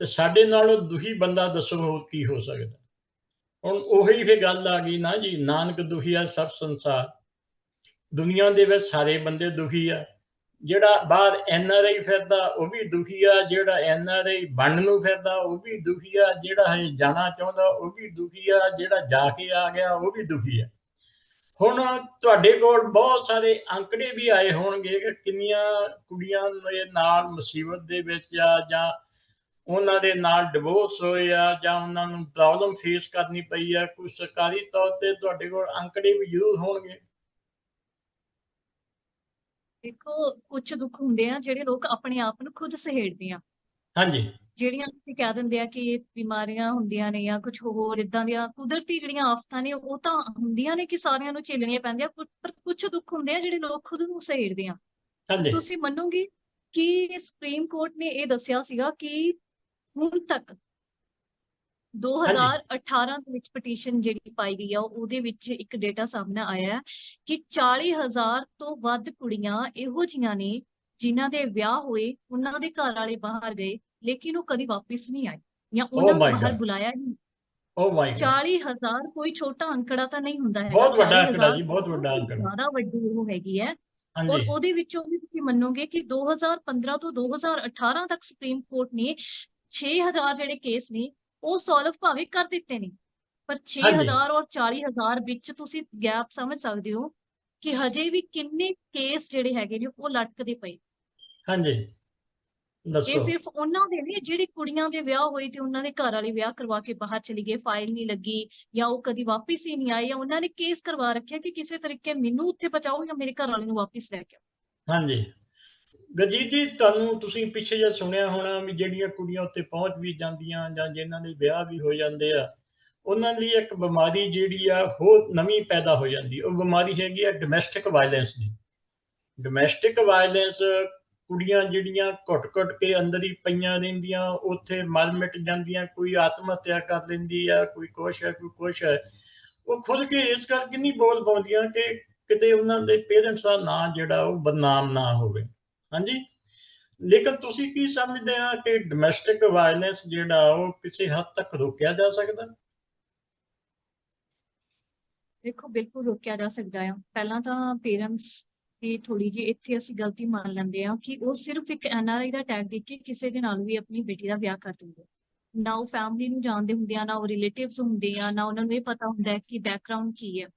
ਤੇ ਸਾਡੇ ਨਾਲੋਂ ਦੁਖੀ ਬੰਦਾ ਦੱਸੋ ਹੋਰ ਕੀ ਹੋ ਸਕਦਾ। ਹੁਣ ਉਹੀ ਫੇ ਗੱਲ ਆ ਗਈ ਨਾ ਜੀ, ਨਾਨਕ ਦੁਖੀ ਸਭ ਸੰਸਾਰ। ਦੁਨੀਆ ਦੇ ਵਿੱਚ ਸਾਰੇ ਬੰਦੇ ਦੁਖੀ ਆ। ਜਿਹੜਾ ਬਾਹਰ ਐਨ ਆਰ ਆਈ ਫਿਰਦਾ, ਉਹ ਵੀ ਦੁਖੀ ਆ। ਜਿਹੜਾ ਐਨ ਆਰ ਆਈ ਬਣਨ ਨੂੰ ਫਿਰਦਾ, ਉਹ ਵੀ ਦੁਖੀ ਆ। ਜਿਹੜਾ ਹਜੇ ਜਾਣਾ ਚਾਹੁੰਦਾ, ਉਹ ਵੀ ਦੁਖੀ ਆ। ਜਿਹੜਾ ਜਾ ਕੇ ਆ ਗਿਆ, ਉਹ ਵੀ ਦੁਖੀ ਆ। ਹੁਣ ਤੁਹਾਡੇ ਕੋਲ ਬਹੁਤ ਸਾਰੇ ਅੰਕੜੇ ਵੀ ਆਏ ਹੋਣਗੇ ਕਿ ਕਿੰਨੀਆਂ ਕੁੜੀਆਂ ਦੇ ਨਾਲ ਮੁਸੀਬਤ ਦੇ ਵਿੱਚ ਆ ਜਾਂ ਉਹਨਾਂ ਦੇ ਨਾਲ ਡਿਵੋਰਸ ਹੋਏ ਆ ਜਾਂ ਉਹਨਾਂ ਨੂੰ ਪ੍ਰੋਬਲਮ ਫੇਸ ਕਰਨੀ ਪਈ ਆ ਕੋਈ ਸਰਕਾਰੀ ਤੌਰ ਤੇ ਤੁਹਾਡੇ ਕੋਲ ਅੰਕੜੇ ਵੀ ਜ਼ਰੂਰ ਹੋਣਗੇ। ਦੇਖੋ ਕੁਝ ਦੁੱਖ ਹੁੰਦੇ ਆ ਜਿਹੜੇ ਲੋਕ ਆਪਣੇ ਆਪ ਨੂੰ ਖੁਦ ਸਹੇੜਦੇ ਆ। ਹਾਂਜੀ। ਜਿਹੜੀਆਂ ਤੁਸੀਂ ਕਹਿ ਦਿੰਦੇ ਆ ਕਿ ਇਹ ਬਿਮਾਰੀਆਂ ਹੁੰਦੀਆਂ ਨੇ ਜਾਂ ਕੁਝ ਹੋਰ ਇਦਾਂ ਦੀਆਂ ਕੁਦਰਤੀ ਜਿਹੜੀਆਂ ਆਫਤਾਂ ਨੇ ਉਹ ਤਾਂ ਹੁੰਦੀਆਂ ਨੇ ਕਿ ਸਾਰਿਆਂ ਨੂੰ ਝੇਲਣੀਆਂ ਪੈਂਦੀਆਂ ਪਰ ਕੁਝ ਦੁੱਖ ਹੁੰਦੇ ਆ ਜਿਹੜੇ ਲੋਕ ਖੁਦ ਨੂੰ ਸਹੇੜਦੇ ਆ। ਹਾਂਜੀ। ਤੁਸੀਂ ਮੰਨੋਗੇ ਕਿ ਸੁਪਰੀਮ ਕੋਰਟ ਨੇ ਇਹ ਦੱਸਿਆ ਸੀਗਾ ਕਿ ਹੁਣ ਤੱਕ 2018 ਦੇ ਵਿੱਚ ਪਟੀਸ਼ਨ ਜਿਹੜੀ ਪਾਈ ਗਈ ਆ ਉਹਦੇ ਵਿੱਚ ਇੱਕ ਡੇਟਾ ਸਾਹਮਣੇ ਆਇਆ ਹੈ ਕਿ 40000 ਤੋਂ ਵੱਧ ਕੁੜੀਆਂ ਇਹੋ ਜੀਆਂ ਨੇ ਜਿਨ੍ਹਾਂ ਦੇ ਵਿਆਹ ਹੋਏ ਉਹਨਾਂ ਦੇ ਘਰ ਵਾਲੇ ਬਾਹਰ ਗਏ ਲੇਕਿਨ ਉਹ ਕਦੀ ਵਾਪਿਸ ਨਹੀਂ ਆਏ ਜਾਂ ਉਹਨਾਂ ਨੂੰ ਬਾਹਰ. ਬੁਲਾਇਆ ਹੀ ਨਹੀਂ। ਓ ਮਾਈ ਗॉड 40000 ਕੋਈ ਛੋਟਾ ਅੰਕੜਾ ਤਾਂ ਨਹੀਂ ਹੁੰਦਾ ਹੈਗਾ। ਬਹੁਤ ਵੱਡਾ ਅੰਕੜਾ 40,000 ਜੀ, ਬਹੁਤ ਵੱਡਾ ਅੰਕੜਾ। ਜ਼ਿਆਦਾ ਵੱਡੀ ਉਹ ਹੈਗੀ ਹੈ। ਔਰ ਉਹਦੇ ਵਿੱਚੋਂ ਵੀ ਤੁਸੀਂ ਮੰਨੋਗੇ ਕਿ 2015 ਤੋਂ 2018 ਤੱਕ ਸੁਪਰੀਮ ਕੋਰਟ ਨੇ 6000 ਜਿਹੜੇ ਕੇਸ ਨੇ ਉਹ ਸੋਲਵ ਭਾਵੇਂ ਕਰ ਦਿੱਤੇ ਨੇ। ਪਰ 6000 ਔਰ 40000 ਵਿੱਚ ਤੁਸੀਂ ਗੈਪ ਸਮਝ ਸਕਦੇ ਹੋ ਕਿ ਹਜੇ ਵੀ ਕਿੰਨੇ ਕੇਸ ਜਿਹੜੇ ਹੈਗੇ ਨੇ ਉਹ ਲਟਕਦੇ ਪਏ। ਹਾਂਜੀ। ਇਹ ਦੱਸੋ ਸਿਰਫ ਉਹਨਾਂ ਦੇ ਨੇ ਜਿਹੜੀ ਕੁੜੀਆਂ ਦੇ ਵਿਆਹ ਹੋਏ ਤੇ ਉਹਨਾਂ ਦੇ ਘਰ ਵਾਲੇ ਵਿਆਹ ਕਰਵਾ ਕੇ ਬਾਹਰ ਚਲੀ ਗਏ ਫਾਈਲ ਨਹੀਂ ਲੱਗੀ ਜਾਂ ਉਹ ਕਦੀ ਵਾਪਿਸ ਹੀ ਨਹੀਂ ਆਏ ਜਾਂ ਉਹਨਾਂ ਨੇ ਕੇਸ ਕਰਵਾ ਰੱਖਿਆ ਕਿ ਕਿਸੇ ਤਰੀਕੇ ਮੈਨੂੰ ਉੱਥੇ ਬਚਾਓ ਜਾਂ ਮੇਰੇ ਘਰ ਵਾਲੇ ਨੂੰ ਵਾਪਿਸ ਲੈ ਕੇ ਆਓ। ਹਾਂਜੀ। ਗਜੀਤ ਜੀ, ਤੁਹਾਨੂੰ ਤੁਸੀਂ ਪਿੱਛੇ ਜੇ ਸੁਣਿਆ ਹੋਣਾ ਵੀ ਜਿਹੜੀਆਂ ਕੁੜੀਆਂ ਉੱਤੇ ਪਹੁੰਚ ਵੀ ਜਾਂਦੀਆਂ ਜਾਂ ਜਿਨ੍ਹਾਂ ਦੇ ਵਿਆਹ ਵੀ ਹੋ ਜਾਂਦੇ ਆ, ਉਹਨਾਂ ਲਈ ਇੱਕ ਬਿਮਾਰੀ ਜਿਹੜੀ ਆ, ਉਹ ਨਵੀਂ ਪੈਦਾ ਹੋ ਜਾਂਦੀ। ਉਹ ਬਿਮਾਰੀ ਹੈਗੀ ਆ ਡੋਮੈਸਟਿਕ ਵਾਇਲੈਂਸ ਦੀ। ਡੋਮੈਸਟਿਕ ਵਾਇਲੈਂਸ ਕੁੜੀਆਂ ਜਿਹੜੀਆਂ ਘੁੱਟ-ਘੁੱਟ ਕੇ ਅੰਦਰ ਹੀ ਪਈਆਂ ਰਹਿੰਦੀਆਂ, ਉੱਥੇ ਮਰ ਮਿਟ ਜਾਂਦੀਆਂ, ਕੋਈ ਆਤਮ ਹੱਤਿਆ ਕਰ ਲੈਂਦੀ ਆ, ਕੋਈ ਕੁਛ ਹੈ ਕੋਈ ਕੁਛ ਹੈ ਉਹ ਖੁਦ ਕੇ ਇਸ ਕਰਕੇ ਨਹੀਂ ਬੋਲ ਪਾਉਂਦੀਆਂ ਕਿ ਕਿਤੇ ਉਹਨਾਂ ਦੇ ਪੇਰੈਂਟਸ ਦਾ ਨਾਂ ਜਿਹੜਾ, ਉਹ ਬਦਨਾਮ ਨਾ ਹੋਵੇ। ਹਾਂਜੀ। ਲੇਕਿਨ ਤੁਸੀਂ ਕੀ ਸਮਝਦੇ ਆ ਕਿ ਡੋਮੈਸਟਿਕ ਵਾਇਲੈਂਸ ਜਿਹੜਾ ਉਹ ਕਿਸੇ ਹੱਦ ਤੱਕ ਰੋਕਿਆ ਜਾ ਸਕਦਾ? ਦੇਖੋ, ਬਿਲਕੁਲ ਰੋਕਿਆ ਜਾ ਸਕਦਾ ਆ। ਪਹਿਲਾਂ ਤਾਂ ਪੇਰੈਂਟਸ ਦੀ ਥੋੜੀ ਜਿਹੀ ਇੱਥੇ ਅਸੀਂ ਗਲਤੀ ਮੰਨ ਲੈਂਦੇ ਆ ਕਿ ਉਹ ਸਿਰਫ ਇੱਕ ਐਨਆਰਆਈ ਦਾ ਟੈਗ ਦੇਖ ਕੇ ਕਿਸੇ ਦੇ ਨਾਲ ਵੀ ਆਪਣੀ ਬੇਟੀ ਦਾ ਵਿਆਹ ਕਰ ਦਿੰਦੇ ਨਾ ਉਹ ਫੈਮਿਲੀ ਨੂੰ ਜਾਣਦੇ ਹੁੰਦੇ ਆ, ਨਾ ਉਹ ਰਿਲੇਟਿਵਸ ਹੁੰਦੇ ਆ, ਨਾ ਉਹਨਾਂ ਨੂੰ ਇਹ ਪਤਾ ਹੁੰਦਾ ਹੈ ਕਿ ਬੈਕਗ੍ਰਾਉਂਡ ਕੀ ਹੈ।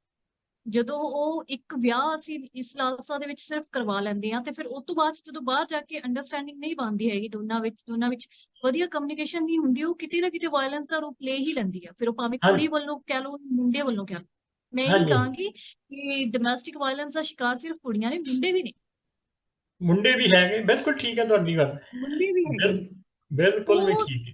ਜਦੋਂ ਉਹ ਇੱਕ ਵਿਆਹ ਅਸੀਂ ਇਸ ਲਾਲਸਾ ਦੇ ਵਿੱਚ ਸਿਰਫ ਕਰਵਾ ਲੈਂਦੇ ਆ ਤੇ ਫਿਰ ਉਸ ਤੋਂ ਬਾਅਦ ਜਦੋਂ ਬਾਹਰ ਜਾ ਕੇ ਅੰਡਰਸਟੈਂਡਿੰਗ ਨਹੀਂ ਬਣਦੀ ਹੈਗੀ ਦੋਨਾਂ ਵਿੱਚ ਦੋਨਾਂ ਵਿੱਚ ਵਧੀਆ ਕਮਿਊਨੀਕੇਸ਼ਨ ਨਹੀਂ ਹੁੰਦੀ ਉਹ ਕਿਤੇ ਨਾ ਕਿਤੇ ਵਾਇਲੈਂਸ ਦਾ ਰੂਪ ਲੈ ਹੀ ਲੈਂਦੀ ਆ। ਫਿਰ ਉਹ ਭਾਵੇਂ। ਕੁੜੀ ਵੱਲੋਂ ਕਹਿ ਲਓ ਮੁੰਡੇ ਵੱਲੋਂ ਕਹਿ ਲਓ। ਮੈਂ ਇਹ। ਕਹਾਂਗੀ ਕਿ ਡੋਮੈਸਟਿਕ ਵਾਇਲੈਂਸ ਦਾ ਸ਼ਿਕਾਰ ਸਿਰਫ ਕੁੜੀਆਂ ਨੇ ਮੁੰਡੇ ਵੀ ਨੇ। ਮੁੰਡੇ ਵੀ ਹੈਗੇ ਬਿਲਕੁਲ ਠੀਕ ਹੈ ਤੁਹਾਡੀ ਗੱਲ। ਮੁੰਡੇ ਵੀ ਹੈਗੇ। ਬਿਲਕੁਲ ਵੀ ਉਹ- ਠੀਕ ਹੈ।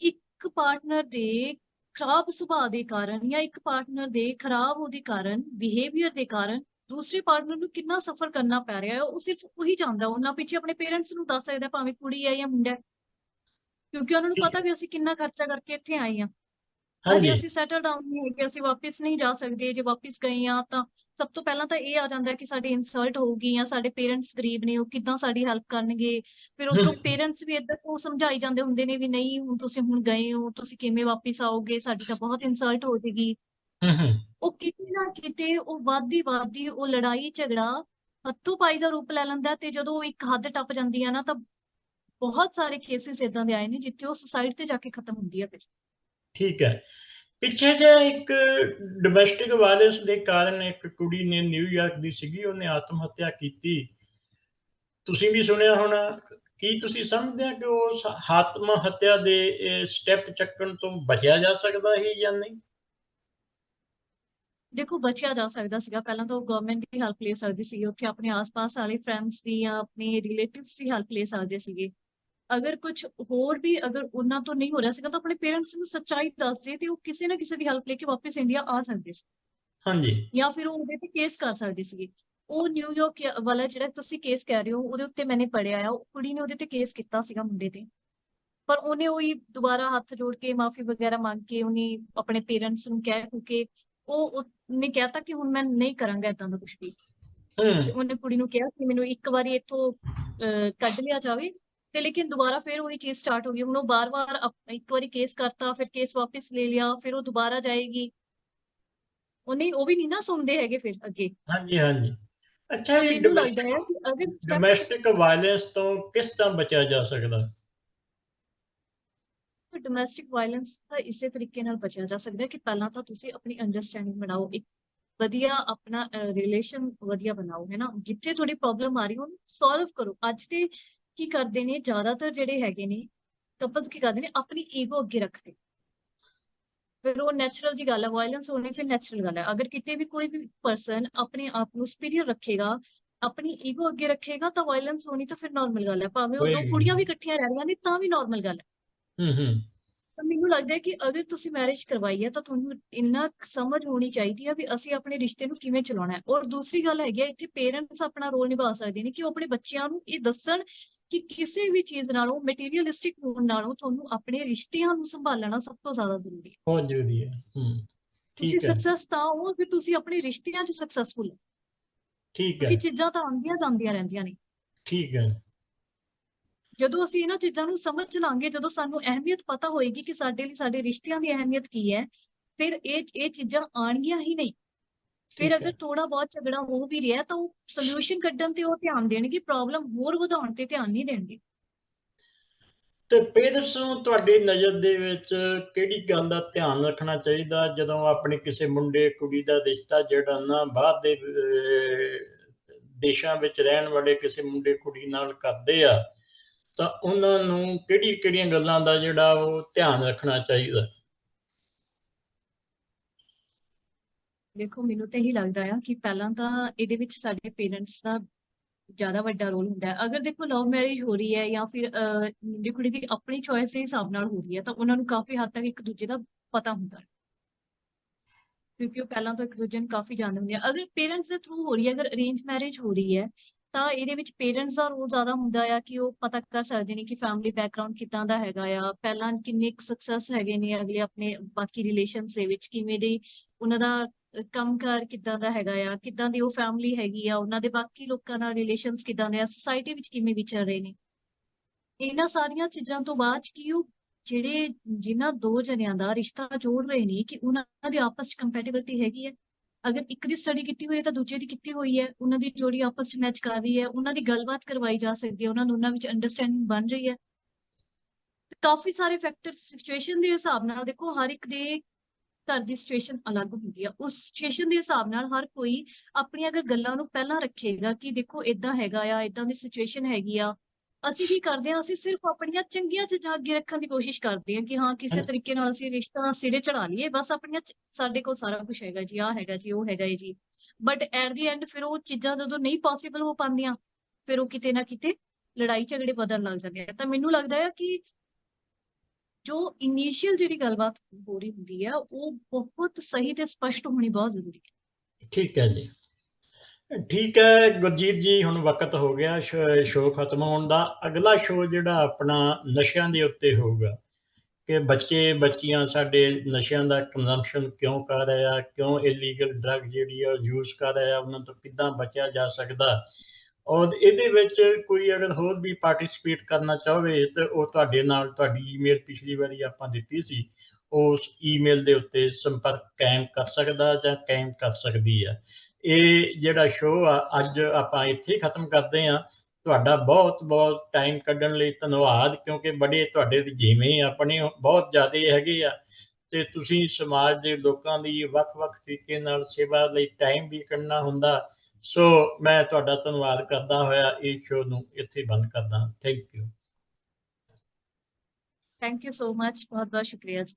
ਇੱਕ ਪਾਰਟਨਰ ਦੇ ਖਰਾਬ ਸੁਭਾਅ ਦੇ ਕਾਰਨ ਜਾਂ ਇੱਕ ਪਾਰਟਨਰ ਦੇ ਖਰਾਬ ਉਹਦੇ ਕਾਰਨ ਬਿਹੇਵੀਅਰ ਦੇ ਕਾਰਨ ਦੂਸਰੇ ਪਾਰਟਨਰ ਨੂੰ ਕਿੰਨਾ ਸਫਰ ਕਰਨਾ ਪੈ ਰਿਹਾ ਹੈ ਉਹ ਸਿਰਫ ਉਹੀ ਜਾਣਦਾ ਉਹਨਾਂ ਪਿੱਛੇ ਆਪਣੇ ਪੇਰੈਂਟਸ ਨੂੰ ਦੱਸ ਸਕਦਾ ਭਾਵੇਂ ਕੁੜੀ ਹੈ ਜਾਂ ਮੁੰਡਾ ਕਿਉਂਕਿ ਉਹਨਾਂ ਨੂੰ ਪਤਾ ਵੀ ਅਸੀਂ ਕਿੰਨਾ ਖਰਚਾ ਕਰਕੇ ਇੱਥੇ ਆਏ ਹਾਂ। ਹਾਂਜੀ। ਅਜੇ ਅਸੀਂ ਸੈਟਲ ਡਾਊਨ ਨਹੀਂ ਹੈਗੇ ਅਸੀਂ ਵਾਪਸ ਨਹੀਂ ਜਾ ਸਕਦੇ ਜੇ ਵਾਪਸ ਗਏ ਆ ਤਾਂ ਸਭ ਤੋਂ ਪਹਿਲਾਂ ਤਾਂ ਇਹ ਆ ਜਾਂਦਾ ਕਿ ਸਾਡੀ ਇਨਸਲਟ ਹੋਊਗੀ ਜਾਂ ਸਾਡੇ ਪੇਰੈਂਟਸ ਗਰੀਬ ਨੇ ਉਹ ਕਿੱਦਾਂ ਸਾਡੀ ਹੈਲਪ ਕਰਨਗੇ? ਫਿਰ ਉੱਥੋਂ ਹਮ। ਪੇਰੈਂਟਸ ਵੀ ਇੱਧਰ ਤੋਂ ਸਮਝਾਈ ਜਾਂਦੇ ਹੁੰਦੇ ਨੇ ਵੀ ਨਹੀਂ ਹੁਣ ਤੁਸੀਂ ਹੁਣ ਗਏ ਹੋ ਤੁਸੀਂ ਕਿਵੇਂ ਵਾਪਸ ਆਓਗੇ? ਸਾਡੀ ਤਾਂ ਬਹੁਤ ਇਨਸਲਟ ਹੋ ਹੂੰ ਉਹ ਕਿਤੇ ਨਾ ਕਿਤੇ ਉਹ ਵਾਦੀ ਵਾਦੀ ਉਹ ਲੜਾਈ ਝਗੜਾ ਹੱਥੋਂ ਪਾਈ ਦਾ ਰੂਪ ਲੈ ਲੈਂਦਾ ਤੇ ਜਦੋਂ ਉਹ ਇੱਕ ਹੱਦ ਟੱਪ ਜਾਂਦੀ ਆ ਨਾ ਤਾਂ ਬਹੁਤ ਸਾਰੇ ਕੇਸਿਸ ਇਦਾਂ ਦੇ ਆਏ ਨੇ ਜਿੱਥੇ ਉਹ ਸੁਸਾਈਡ ਤੇ ਜਾ ਕੇ ਖਤਮ ਹੁੰਦੀ ਆ ਫਿਰ। ਠੀਕ ਹੈ। ਪਿੱਛੇ ਜੇ ਇੱਕ ਡੋਮੈਸਟਿਕ ਵਾਇਲੈਂਸ ਦੇ ਕਾਰਨ ਇੱਕ ਕੁੜੀ ਨੇ ਨਿਊਯਾਰਕ ਦੀ ਸੀਗੀ, ਉਹਨੇ ਆਤਮ ਹੱਤਿਆ ਕੀਤੀ। ਤੁਸੀਂ ਵੀ ਸੁਣਿਆ ਹੋਣਾ, ਕੀ ਤੁਸੀਂ ਸਮਝਦੇ ਆ ਕਿ ਉਸ ਆਤਮ ਹੱਤਿਆ ਦੇ ਸਟੈਪ ਚੱਕਣ ਤੋਂ ਬਚਿਆ ਜਾ ਸਕਦਾ ਹੈ ਜਾਂ ਨਹੀਂ? ਦੇਖੋ, ਬਚਿਆ ਜਾ ਸਕਦਾ ਸੀਗਾ। ਪਹਿਲਾਂ ਤਾਂ ਗਵਰਨਮੈਂਟ ਦੀ ਹੈਲਪ ਲੈ ਸਕਦੀ ਸੀ ਉੱਥੇ ਆਪਣੇ ਆਸ-ਪਾਸ ਵਾਲੇ ਫਰੈਂਡਸ ਦੀ ਜਾਂ ਆਪਣੇ ਰਿਲੇਟਿਵਸ ਦੀ ਹੈਲਪ ਲੈ ਸਕਦੇ ਸੀਗੇ। ਅਗਰ ਕੁਝ ਹੋਰ ਵੀ ਅਗਰ ਉਹਨਾਂ ਤੋਂ ਨਹੀਂ ਹੋ ਰਿਹਾ ਸੀਗਾ ਤਾਂ ਆਪਣੇ ਪੇਰੈਂਟਸ ਨੂੰ ਸੱਚਾਈ ਦੱਸਦੇ ਤੇ ਉਹ ਕਿਸੇ ਨਾ ਕਿਸੇ ਦੀ ਹੈਲਪ ਲੈ ਕੇ ਵਾਪਸ ਇੰਡੀਆ ਆ ਸਕਦੇ ਸੀ। ਹਾਂਜੀ। ਜਾਂ ਫਿਰ ਉਹ ਉਹਦੇ ਤੇ ਕੇਸ ਕਰ ਸਕਦੇ ਸੀਗੇ। ਉਹ ਨਿਊਯਾਰਕ ਵਾਲਾ ਜਿਹੜਾ ਤੁਸੀਂ ਕੇਸ ਕਹਿ ਰਹੇ ਹੋ ਉਹਦੇ ਉੱਤੇ ਮੈंने ਪੜਿਆ ਆ। ਉਹ ਕੁੜੀ ਨੇ ਉਹਦੇ ਤੇ ਕੇਸ ਕੀਤਾ ਸੀਗਾ ਮੁੰਡੇ ਤੇ। ਪਰ ਉਹਨੇ ਉਹੀ ਦੁਬਾਰਾ ਹੱਥ ਜੋੜ ਕੇ ਮਾਫੀ ਵਗੈਰਾ ਮੰਗ ਕੇ ਉਹਨੇ ਆਪਣੇ ਪੇਰੈਂਟਸ ਨੂੰ ਕਹਿ ਕਿਉਂਕਿ ਉਹ ਉਹਨੇ ਕਹਿਤਾ ਕਿ ਹੁਣ ਮੈਂ ਨਹੀਂ ਕਰਾਂਗਾ ਇਦਾਂ ਦਾ ਕੁਝ ਵੀ। ਉਹਨੇ ਕੁੜੀ ਨੂੰ ਕਿਹਾ ਕਿ ਮੈਨੂੰ ਇੱਕ ਵਾਰੀ ਇੱਥੋਂ ਕੱਢ ਲਿਆ ਜਾਵੇ। ਤੇ ਲੇਕਿਨ ਦੁਬਾਰਾ ਫਿਰ ਉਹੀ ਚੀਜ਼ ਸਟਾਰਟ ਹੋ ਗਈ। ਹੁਣ ਉਹ ਬਾਰ-ਬਾਰ ਇੱਕ ਵਾਰੀ ਕੇਸ ਕਰਤਾ ਫਿਰ ਕੇਸ ਵਾਪਸ ਲੈ ਲਿਆ ਫਿਰ ਉਹ ਦੁਬਾਰਾ ਜਾਏਗੀ। ਉਹਨੇ ਉਹ ਵੀ ਨਹੀਂ ਨਾ ਸੁਣਦੇ ਹੈਗੇ ਫਿਰ ਅੱਗੇ। ਹਾਂਜੀ ਹਾਂਜੀ। ਅੱਛਾ ਤਾਂ ਇਹ ਮੈਨੂੰ ਲੱਗਦਾ ਹੈ ਕਿ ਅਗਰ ਡੋਮੈਸਟਿਕ ਵਾਇਲੈਂਸ ਤੋਂ ਕਿਸ ਤਰ੍ਹਾਂ ਬਚਿਆ ਜਾ ਸਕਦਾ? ਡੋਮੈਸਟਿਕ ਵਾਇਲੈਂਸ ਦਾ ਇਸੇ ਤਰੀਕੇ ਨਾਲ ਬਚਿਆ ਜਾ ਸਕਦਾ ਕਿ ਪਹਿਲਾਂ ਤਾਂ ਤੁਸੀਂ ਆਪਣੀ ਅੰਡਰਸਟੈਂਡਿੰਗ ਬਣਾਓ ਇੱਕ ਵਧੀਆ ਆਪਣਾ ਰਿਲੇਸ਼ਨ ਵਧੀਆ ਬਣਾਓ ਹੈ ਨਾ? ਜਿੱਥੇ ਤੁਹਾਡੀ ਪ੍ਰੋਬਲਮ ਆ ਰਹੀ ਉਹਨੂੰ ਸੋਲਵ ਕਰੋ। ਅੱਜ ਤੇ ਕੀ ਕਰਦੇ ਨੇ? ਜ਼ਿਆਦਾਤਰ ਜਿਹੜੇ ਹੈਗੇ ਨੇ ਕਪਲਸ ਕੀ ਕਰਦੇ ਨੇ? ਆਪਣੀ ਈਗੋ ਅੱਗੇ ਰੱਖਦੇ। ਫਿਰ ਉਹ ਨੈਚੁਰਲ ਜੀ ਗੱਲ ਹੈ ਵਾਇਲੈਂਸ ਹੋਣੀ ਫਿਰ ਨੈਚੁਰਲ ਗੱਲ ਹੈ ਅਗਰ ਕਿਤੇ ਵੀ ਕੋਈ ਵੀ ਪਰਸਨ ਆਪਣੇ ਆਪ ਨੂੰ ਸੁਪੀਰੀਅਰ ਰੱਖੇਗਾ ਆਪਣੀ ਈਗੋ ਅੱਗੇ ਰੱਖੇਗਾ ਤਾਂ ਵਾਇਲੈਂਸ ਹੋਣੀ ਤਾਂ ਫਿਰ ਨਾਰਮਲ ਗੱਲ ਹੈ ਭਾਵੇਂ ਉਹ ਦੋ। ਕੁੜੀਆਂ ਵੀ ਇਕੱਠੀਆਂ ਰਹਿ ਰਹੀਆਂ ਨੇ ਤਾਂ ਵੀ ਨਾਰਮਲ ਗੱਲ ਹੈ ਹੂੰ ਹੂੰ। ਤਾਂ ਮੈਨੂੰ ਲੱਗਦਾ ਹੈ ਕਿ ਅਗਰ ਤੁਸੀਂ ਮੈਰਿਜ ਕਰਵਾਈ ਹੈ ਤਾਂ ਤੁਹਾਨੂੰ ਇੰਨਾ ਸਮਝ ਹੋਣੀ ਚਾਹੀਦੀ ਹੈ ਵੀ ਅਸੀਂ ਆਪਣੇ ਰਿਸ਼ਤੇ ਨੂੰ ਕਿਵੇਂ ਚਲਾਉਣਾ ਹੈ। ਔਰ ਦੂਸਰੀ ਗੱਲ ਹੈਗੀ ਹੈ ਇੱਥੇ ਪੇਰੈਂਟਸ ਆਪਣਾ ਰੋਲ ਨਿਭਾ ਸਕਦੇ ਨੇ ਕਿ ਉਹ ਆਪਣੇ ਬੱਚਿਆਂ ਨੂੰ ਇਹ ਦੱਸਣ ਕਿ ਕਿਸੇ ਵੀ ਚੀਜ਼ ਨਾਲੋਂ ਮਟੀਰੀਅਲਿਸਟਿਕ ਹੋਣ ਨਾਲੋਂ ਤੁਹਾਨੂੰ ਆਪਣੇ ਰਿਸ਼ਤਿਆਂ ਨੂੰ ਸੰਭਾਲਣਾ ਸਭ ਤੋਂ ਜ਼ਿਆਦਾ ਜ਼ਰੂਰੀ ਹੈ। ਬਹੁਤ ਜ਼ਰੂਰੀ ਹੈ। ਹੂੰ ਤੁਸੀਂ ਠੀਕ ਹੈ। ਸਕਸੈਸ ਤਾਂ ਹੋ ਫਿਰ ਤੁਸੀਂ ਆਪਣੇ ਰਿਸ਼ਤਿਆਂ 'ਚ ਸਕਸੈਸਫੁਲ ਹੋ। ਠੀਕ ਹੈ। ਕਿਉਂਕਿ ਚੀਜ਼ਾਂ ਤਾਂ ਆਉਂਦੀਆਂ ਜਾਂਦੀਆਂ ਰਹਿੰਦੀਆਂ ਨੇ। ਠੀਕ ਹੈ। ਜਦੋਂ ਅਸੀਂ ਇਹਨਾਂ ਚੀਜ਼ਾਂ ਨੂੰ ਸਮਝ ਲਾਂਗੇ ਜਦੋਂ ਸਾਨੂੰ ਅਹਿਮੀਅਤ ਪਤਾ ਹੋਏਗੀ ਕਿ ਸਾਡੇ ਲਈ ਸਾਡੇ ਰਿਸ਼ਤਿਆਂ ਦੀ ਅਹਿਮੀਅਤ ਕੀ ਹੈ ਫਿਰ ਇਹ ਇਹ ਚੀਜ਼ਾਂ ਆਣਗੀਆਂ ਹੀ ਨਹੀਂ। ਫਿਰ ਅਗਰ ਥੋੜਾ ਬਹੁਤ ਝਗੜਾ ਹੋ ਵੀ ਰਿਹਾ ਤਾਂ ਉਹ ਸੋਲੂਸ਼ਨ ਕੱਢਣ ਤੇ ਉਹ ਧਿਆਨ ਦੇਣਗੇ ਪ੍ਰੋਬਲਮ ਹੋਰ ਵਧਾਉਣ ਤੇ ਧਿਆਨ ਨਹੀਂ ਦੇਣਗੇ। ਤੇ ਪੇਰੈਂਟਸ ਨੂੰ ਤੁਹਾਡੀ ਨਜ਼ਰ ਦੇ ਵਿੱਚ ਕਿਹੜੀ ਗੱਲ ਦਾ ਧਿਆਨ ਰੱਖਣਾ ਚਾਹੀਦਾ? ਜਦੋਂ ਆਪਣੇ ਕਿਸੇ ਮੁੰਡੇ ਕੁੜੀ ਦਾ ਰਿਸ਼ਤਾ ਜਿਹੜਾ ਨਾ ਬਾਹਰ ਦੇ ਦੇਸ਼ਾਂ ਵਿੱਚ ਰਹਿਣ ਵਾਲੇ ਕਿਸੇ ਮੁੰਡੇ ਕੁੜੀ ਨਾਲ ਕਰਦੇ ਆ ਤਾਂ ਉਹਨਾਂ ਨੂੰ ਕਿਹੜੀ ਕਿਹੜੀਆਂ ਗੱਲਾਂ ਦਾ ਜਿਹੜਾ ਉਹ ਧਿਆਨ ਰੱਖਣਾ ਚਾਹੀਦਾ? ਦੇਖੋ, ਮੈਨੂੰ ਤਾਂ ਇਹੀ ਲੱਗਦਾ ਆ ਕਿ ਪਹਿਲਾਂ ਤਾਂ ਇਹਦੇ ਵਿੱਚ ਸਾਡੇ ਪੇਰੈਂਟਸ ਦਾ ਜ਼ਿਆਦਾ ਵੱਡਾ ਰੋਲ ਹੁੰਦਾ ਹੈ। ਅਗਰ ਦੇਖੋ ਲਵ ਮੈਰਿਜ ਹੋ ਰਹੀ ਹੈ ਜਾਂ ਫਿਰ ਮੁੰਡੇ ਕੁੜੀ ਦੀ ਆਪਣੀ ਚੋਇਸ ਦੇ ਹਿਸਾਬ ਨਾਲ ਹੋ ਰਹੀ ਹੈ ਤਾਂ ਉਹਨਾਂ ਨੂੰ ਕਾਫੀ ਹੱਦ ਤੱਕ ਇੱਕ ਦੂਜੇ ਦਾ ਪਤਾ ਹੁੰਦਾ ਹੈ। ਕਿਉਂਕਿ ਉਹ ਪਹਿਲਾਂ ਤੋਂ ਇੱਕ ਦੂਜੇ ਨੂੰ ਕਾਫੀ ਜਾਣਦੇ ਹੁੰਦੇ ਆ। ਅਗਰ ਪੇਰੈਂਟਸ ਦੇ ਥਰੂ ਹੋ ਰਹੀ ਹੈ, ਅਗਰ ਅਰੇਂਜ ਮੈਰਿਜ ਹੋ ਰਹੀ ਹੈ, ਤਾਂ ਇਹਦੇ ਵਿੱਚ ਪੇਰੈਂਟਸ ਦਾ ਰੋਲ ਜ਼ਿਆਦਾ ਹੁੰਦਾ ਆ ਕਿ ਉਹ ਪਤਾ ਕਰ ਸਕਦੇ ਨੇ ਕਿ ਫੈਮਿਲੀ ਬੈਕਗ੍ਰਾਉਂਡ ਕਿੱਦਾਂ ਦਾ ਹੈਗਾ ਆ, ਪਹਿਲਾਂ ਕਿੰਨੇ ਸਕਸੈਸ ਹੈਗੇ ਨੇ ਅਗਲੇ ਆਪਣੇ ਬਾਕੀ ਰਿਲੇਸ਼ਨਸ ਦੇ ਵਿੱਚ, ਕਿਵੇਂ ਦੇ ਉਹਨਾਂ ਦਾ ਕੰਮਕਾਰ ਕਿੱਦਾਂ ਦਾ ਹੈਗਾ ਆ, ਕਿੱਦਾਂ ਦੀ ਉਹ ਫੈਮਿਲੀ ਹੈਗੀ ਆ, ਉਹਨਾਂ ਦੇ ਬਾਕੀ ਲੋਕਾਂ ਨਾਲ ਰਿਲੇਸ਼ਨਸ ਕਿੱਦਾਂ ਦੇ ਆ ਸੋਸਾਇਟੀ ਵਿੱਚ ਕਿਵੇਂ ਵਿਚਰ ਰਹੇ ਨੇ? ਇਹਨਾਂ ਸਾਰੀਆਂ ਚੀਜ਼ਾਂ ਤੋਂ ਬਾਅਦ ਕੀ ਉਹ ਜਿਹੜੇ ਜਿਨ੍ਹਾਂ ਦੋ ਜਣਿਆਂ ਦਾ ਰਿਸ਼ਤਾ ਜੋੜ ਰਹੇ ਨੇ, ਕਿ ਉਹਨਾਂ ਦੀ ਆਪਸ 'ਚ ਕੰਪੈਟੀਬਿਲਿਟੀ ਹੈਗੀ ਹੈ ਅਗਰ ਇੱਕ ਦੀ ਸਟੱਡੀ ਕੀਤੀ ਹੋਈ ਹੈ ਤਾਂ ਦੂਜੇ ਦੀ ਕੀਤੀ ਹੋਈ ਹੈ, ਉਹਨਾਂ ਦੀ ਜੋੜੀ ਆਪਸ 'ਚ ਮੈਚ ਕਰ ਰਹੀ ਹੈ, ਉਹਨਾਂ ਦੀ ਗੱਲਬਾਤ ਕਰਵਾਈ ਜਾ ਸਕਦੀ ਹੈ, ਉਹਨਾਂ ਦੋਨਾਂ ਵਿੱਚ ਅੰਡਰਸਟੈਂਡਿੰਗ ਬਣ ਰਹੀ ਹੈ। ਕਾਫੀ ਸਾਰੇ ਫੈਕਟਰ ਸਿਚੁਏਸ਼ਨ ਦੇ ਹਿਸਾਬ ਨਾਲ ਦੇਖੋ, ਹਰ ਇੱਕ ਦੇ ਘਰ ਦੀ ਸਿਚੁਏਸ਼ਨ ਅਲੱਗ ਹੁੰਦੀ ਆ। ਉਸ ਸਿਚੁਏਸ਼ਨ ਦੇ ਹਿਸਾਬ ਨਾਲ ਹਰ ਕੋਈ ਆਪਣੀਆਂ ਅਗਰ ਗੱਲਾਂ ਨੂੰ ਪਹਿਲਾਂ ਰੱਖੇਗਾ ਕਿ ਦੇਖੋ ਇਦਾਂ ਹੈਗਾ ਆ ਇਦਾਂ ਦੀ ਸਿਚੁਏਸ਼ਨ ਹੈਗੀ ਆ ਅਸੀਂ ਕੀ ਕਰਦੇ ਹਾਂ ਅਸੀਂ ਸਿਰਫ ਆਪਣੀਆਂ ਚੰਗੀਆਂ ਚੀਜ਼ਾਂ ਅੱਗੇ ਰੱਖਣ ਦੀ ਕੋਸ਼ਿਸ਼ ਕਰਦੇ ਹਾਂ ਕਿ ਹਾਂ ਕਿਸੇ। ਤਰੀਕੇ ਨਾਲ ਅਸੀਂ ਰਿਸ਼ਤਾ ਸਿਰੇ ਚੜਾ ਲਈਏ ਬਸ ਆਪਣੀਆਂ ਸਾਡੇ ਕੋਲ ਸਾਰਾ ਕੁਝ ਹੈਗਾ ਜੀ ਆਹ ਹੈਗਾ ਜੀ ਉਹ ਹੈਗਾ ਜੀ। ਬਟ ਐਟ ਦੀ ਐਂਡ ਫਿਰ ਉਹ ਚੀਜ਼ਾਂ ਜਦੋਂ ਨਹੀਂ ਪੋਸੀਬਲ ਹੋ ਪਾਉਂਦੀਆਂ ਫਿਰ ਉਹ ਕਿਤੇ ਨਾ ਕਿਤੇ ਲੜਾਈ ਝਗੜੇ ਵਧਣ ਲੱਗ ਜਾਂਦੇ ਆ। ਤਾਂ ਮੈਨੂੰ ਲੱਗਦਾ ਹੈ ਕਿ ਜੋ ਇਨੀਸ਼ੀਅਲ ਜਿਹੜੀ ਗੱਲਬਾਤ ਹੋ ਰਹੀ ਹੁੰਦੀ ਹੈ ਉਹ ਬਹੁਤ ਸਹੀ ਤੇ ਸਪਸ਼ਟ ਹੋਣੀ ਬਹੁਤ ਜ਼ਰੂਰੀ ਹੈ। ਠੀਕ ਹੈ ਜੀ। ਠੀਕ ਹੈ, ਗੁਰਜੀਤ ਜੀ, ਹੁਣ ਵਕਤ ਹੋ ਗਿਆ। ਸ਼ੋਅ ਖਤਮ ਹੋਣ ਦਾ। ਅਗਲਾ ਸ਼ੋਅ ਜਿਹੜਾ ਆਪਣਾ ਨਸ਼ਿਆਂ ਦੇ ਉੱਤੇ ਹੋਊਗਾ ਕਿ ਬੱਚੇ, ਬੱਚੀਆਂ ਸਾਡੇ ਨਸ਼ਿਆਂ ਦਾ ਕੰਜ਼ੰਪਸ਼ਨ ਕਿਉਂ ਕਰ ਰਹੇ ਆ, ਕਿਉਂ ਇਲੀਗਲ ਡਰੱਗ ਜਿਹੜੀ ਆ ਯੂਜ਼ ਕਰ ਰਹੇ ਆ, ਉਹਨਾਂ ਤੋਂ ਕਿੱਦਾਂ ਬਚਿਆ ਜਾ ਸਕਦਾ? ਔਰ ਇਹਦੇ ਵਿੱਚ ਕੋਈ ਅਗਰ ਹੋਰ ਵੀ ਪਾਰਟਿਸਿਪੇਟ ਕਰਨਾ ਚਾਹਵੇ ਤਾਂ ਉਹ ਤੁਹਾਡੇ ਨਾਲ ਤੁਹਾਡੀ ਈਮੇਲ ਪਿਛਲੀ ਵਾਰੀ ਆਪਾਂ ਦਿੱਤੀ ਸੀ, ਉਸ ਈਮੇਲ ਦੇ ਉੱਤੇ ਸੰਪਰਕ ਕਾਇਮ ਕਰ ਸਕਦਾ ਜਾਂ ਕਾਇਮ ਕਰ ਸਕਦੀ ਆ ਇਹ ਜਿਹੜਾ ਸ਼ੋਅ ਆ, ਅੱਜ ਆਪਾਂ ਇੱਥੇ ਖਤਮ ਕਰਦੇ ਹਾਂ। ਤੁਹਾਡਾ ਬਹੁਤ ਬਹੁਤ ਟਾਈਮ ਕੱਢਣ ਲਈ ਧੰਨਵਾਦ, ਕਿਉਂਕਿ ਬੜੇ ਤੁਹਾਡੇ ਜਿਵੇਂ ਆਪਣੇ ਬਹੁਤ ਜ਼ਿਆਦਾ ਹੈਗੇ ਆ। ਤੇ ਤੁਸੀਂ ਸਮਾਜ ਦੇ ਲੋਕਾਂ ਦੀ ਵੱਖ-ਵੱਖ ਤਰੀਕੇ ਨਾਲ ਸੇਵਾ ਲਈ ਟਾਈਮ ਵੀ ਕੱਢਣਾ ਹੁੰਦਾ। ਸੋ ਮੈਂ ਤੁਹਾਡਾ ਧੰਨਵਾਦ ਕਰਦਾ ਹੋਇਆ ਇਹ ਸ਼ੋਅ ਨੂੰ ਇੱਥੇ ਬੰਦ ਕਰਦਾ। Thank you thank you so much ਬਹੁਤ ਬਹੁਤ ਸ਼ੁਕਰੀਆ ਜੀ।